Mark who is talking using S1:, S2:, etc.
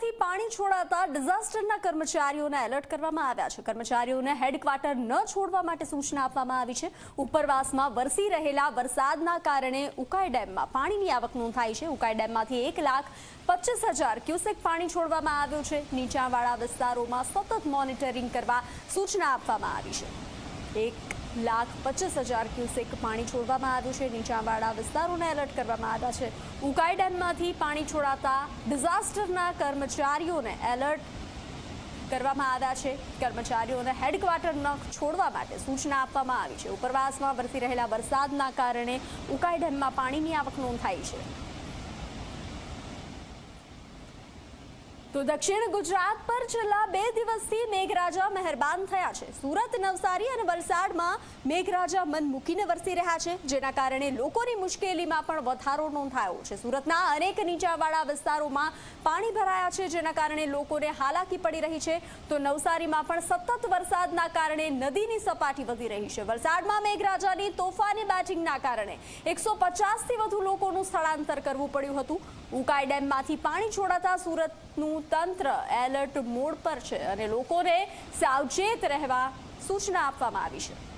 S1: ડેમમાંથી પાણી છોડાતા ડિઝાસ્ટરના કર્મચારીઓને એલર્ટ કરવામાં આવ્યા છે. કર્મચારીઓને હેડક્વાર્ટર ન છોડવા માટે સૂચના આપવામાં આવી છે. ઉપરવાસમાં વરસી રહેલા વરસાદના કારણે ઉકાઈ ડેમમાં પાણીની આવક નોંધાઈ છે. ઉકાઈ ડેમમાંથી એક લાખ પચીસ હજાર ક્યુસેક પાણી છોડવામાં આવ્યું છે. નીચાણવાળા વિસ્તારોમાં સતત મોનિટરિંગ કરવા સૂચના આપવામાં આવી છે. એક લાખ પચીસ હજાર ક્યુસેક પાણી છોડવામાં આવ્યું છે. નીચાણવાળા વિસ્તારોને એલર્ટ કરવામાં આવ્યા છે. ઉકાઈ ડેમમાંથી પાણી છોડાતા ડિઝાસ્ટરના કર્મચારીઓને એલર્ટ કરવામાં આવ્યા છે. કર્મચારીઓને હેડક્વાર્ટર છોડવા માટે સૂચના આપવામાં આવી છે. ઉપરવાસમાં વરસી રહેલા વરસાદના કારણે ઉકાઈ ડેમમાં પાણીની આવક નોંધાઈ છે. તો દક્ષિણ ગુજરાત પર છેલ્લા બે દિવસથી મેઘરાજા મહેરબાન થયા છે. સુરત, નવસારી અને વલસાડમાં મેઘરાજા મન મૂકીને વરસી રહ્યા છે, જેના કારણે લોકોની મુશ્કેલીમાં પણ વધારો નોંધાયો છે. સુરતના અનેક નીચાવાળા વિસ્તારોમાં પાણી ભરાયા છે, જેના કારણે લોકોને હાલાકી પડી રહી છે. તો નવસારીમાં પણ સતત વરસાદના કારણે નદીની સપાટી વધી રહી છે. વલસાડમાં મેઘરાજાની તોફાની બેટિંગના કારણે એકસો પચાસથી વધુ લોકોનું સ્થળાંતર કરવું પડ્યું હતું. ઉકાઈ ડેમમાંથી પાણી છોડાતા સુરતનું તંત્ર એલર્ટ મોડ પર છે અને લોકોને સાવચેત રહેવા સૂચના આપવામાં આવી છે.